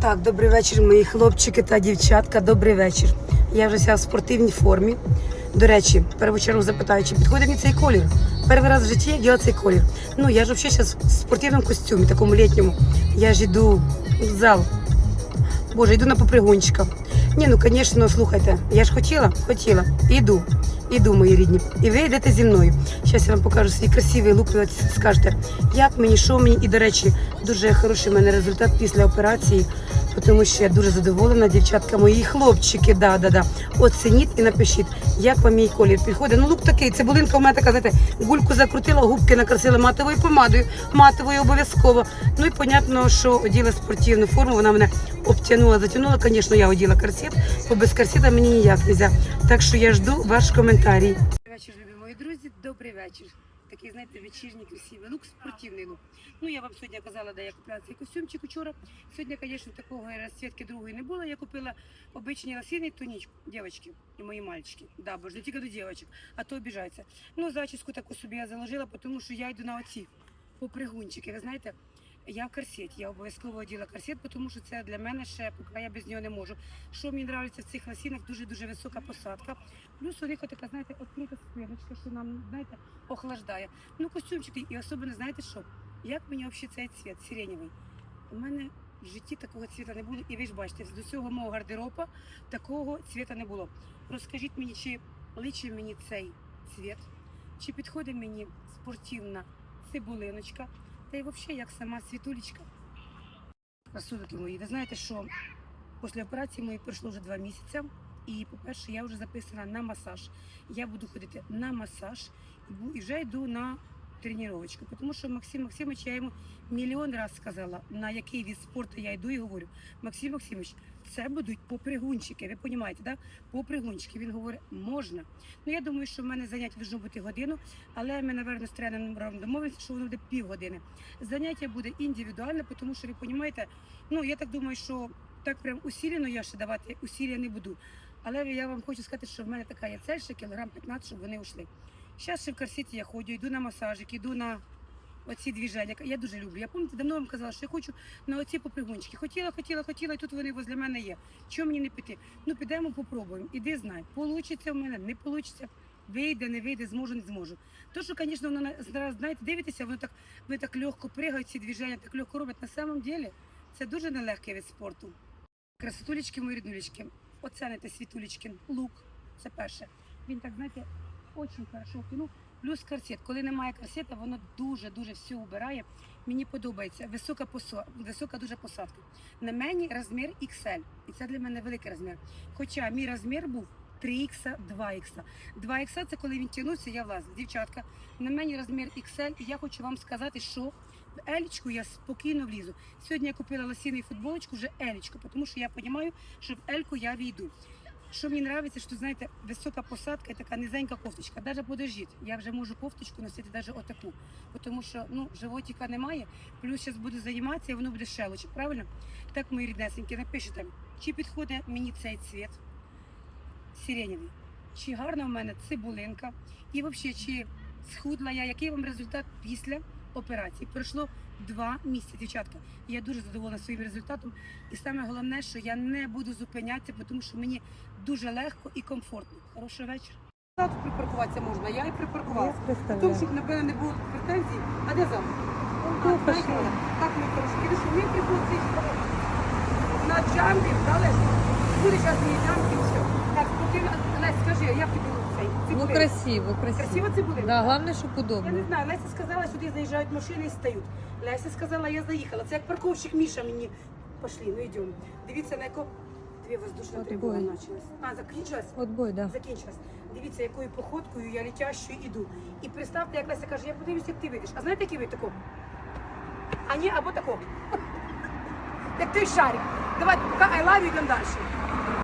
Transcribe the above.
Так, добрий вечір, мої хлопчики та дівчатка. Добрий вечір. Я вже вся в спортивній формі. До речі, першу чергу запитаю, чи підходить мені цей колір? Перший раз в житті я вділа цей колір. Ну, я ж взагалі зараз в спортивному костюмі, такому літньому. Я ж йду в зал. Боже, йду на попригончика. Ні, ну звісно, слухайте, я ж хотіла, хотіла. Іду, іду, мої рідні. І ви йдете зі мною. Зараз я вам покажу свій красивий лук, ви скажете, як мені, що мені. І, до речі, дуже хороший в мене результат після операції, тому що я дуже задоволена, дівчатка мої, хлопчики, да, да, да. Оцініть і напишіть, як вам мій колір підходить. Ну, лук такий, цибулинка у мене така, знаєте, гульку закрутила, губки накрасила матовою помадою, матовою обов'язково. Ну і понятно, що оділа спортивну форму, вона мене обтянула, затягнула. Звісно, я оділа корсет, бо без корсета мені ніяк не можна. Так що я жду ваш коментарій. Добрий вечір, любі мої друзі. Добрий вечір. Такий, знаєте, вечірній красивий лук, спортивний лук. Ну, я вам сьогодні казала, де я купила цей костюмчик учора. Сьогодні, звісно, такого розцвітки другої не було. Я купила обичні лосіни тонічку, дівчатки і мої мальчики. Да, бо ж не тільки до дівчаток, а то обіжаються. Ну, зачіску таку собі я заложила, тому що я йду на оці попригунчики. Ви знаєте, я в корсеті, я обов'язково оділа корсет, тому що це для мене ще, поки я без нього не можу. Що мені подобається в цих лосінах, дуже-дуже висока посадка. Плюс у них така, знаєте, відкрита спиночка, що нам, знаєте, охлаждає. Ну, костюмчики, і особливо, знаєте що? Як мені взагалі цей цвіт сиренєвий? У мене в житті такого цвіта не було. І ви ж бачите, з усього мого гардероба такого цвіта не було. Розкажіть мені, чи личить мені цей цвіт, чи підходить мені спортивна цибулиночка, та й взагалі як сама світулечка. Красунки мої, ви знаєте, що після операції мої пройшло вже два місяці. І, по-перше, я вже записана на масаж. Я буду ходити на масаж і вже йду на тренувачку. Тому що Максим Максимович, я йому мільйон разів сказала, на який від спорту я йду і говорю. Максим Максимович, це будуть попригунчики. Ви розумієте, да? Попригунчики. Він говорить, можна. Ну я думаю, що в мене заняття должно бути годину, але ми, напевно, з тренером домовимося, що воно буде півгодини. Заняття буде індивідуальне, тому що ви розумієте, ну я так думаю, що так прям усілено я ще давати усілля не буду. Але я вам хочу сказати, що в мене така є цель, ще кілограм 15, щоб вони йшли. Зараз ще в корсеті я ходжу, йду на масажик, йду на оці двіження. Я дуже люблю. Я пам'ятаю, давно вам казала, що я хочу на оці попригунчики. Хотіла, хотіла, хотіла, і тут вони возле мене є. Чому мені не піти? Ну підемо, попробуємо. Іди знай. Получиться в мене, не получиться. Вийде, не вийде, зможу, не зможу. То, що, звісно, воно зараз, знаєте, дивитеся, воно так, вони так легко пригають, ці движення так легко роблять. На самом деле це дуже нелегкий від спорту. Красотулечки, мої ріднулечки, оцените світулечки, лук, це перше. Він так, знаєте, дуже хорошо втянув. Плюс корсет. Коли немає корсета, воно дуже-дуже все убирає. Мені подобається. Висока посо... висока дуже посадка. На мені розмір XL. І це для мене великий розмір. Хоча мій розмір був 3X, 2X. 2X це коли він тягнувся, я влазила. Дівчатка, на мені розмір XL, і я хочу вам сказати, що в елічку я спокійно влізу. Сьогодні я купила лосіну футболочку, вже елічку, тому що я розумію, що в ельку я війду. Що мені подобається, що знаєте, висока посадка і така низенька кофточка. Даже подождіть, я вже можу кофточку носити навіть отаку. Тому що ну, животика немає, плюс зараз буду займатися, і воно буде шелочок, правильно? Так, мої ріднесенькі, напишете, чи підходить мені цей цвіт сиренєвий, чи гарна в мене цибулинка, і взагалі, чи схудла я, який вам результат після операції? Пройшло два місяці, дівчатка. Я дуже задоволена своїм результатом. І саме головне, що я не буду зупинятися, тому що мені дуже легко і комфортно. Хорошого вечора. Тут припаркуватися можна, я і припаркувалася. Тому що, напевно, не було претензій. А де зам? А, знаєте, Так, ми що, ми приходить на джамбі, да, Лесь? Буде час мені джамбі і все. Так, спокійно. Лесь, скажи, як тобі цей? Ну красиво, красиво. Красиво цибулин? Да, головне, щоб Я не знаю, Леся сказала, сюди заїжджають машини і стають. Леся сказала, я заїхала. Це як парковщик Міша мені. Пошли, ну йдемо. Дивіться, на яку... Дві воздушна Отбой. тривога почалась. А, закінчилась? Отбой, да. Закінчилась. Дивіться, якою походкою я летящою іду. І представте, як Леся каже, я подивлюся, як ти вийдеш. А знаєте, який вид тако? А ні, або тако. Як той шарик. Давайте, поки I love you, йдемо далі.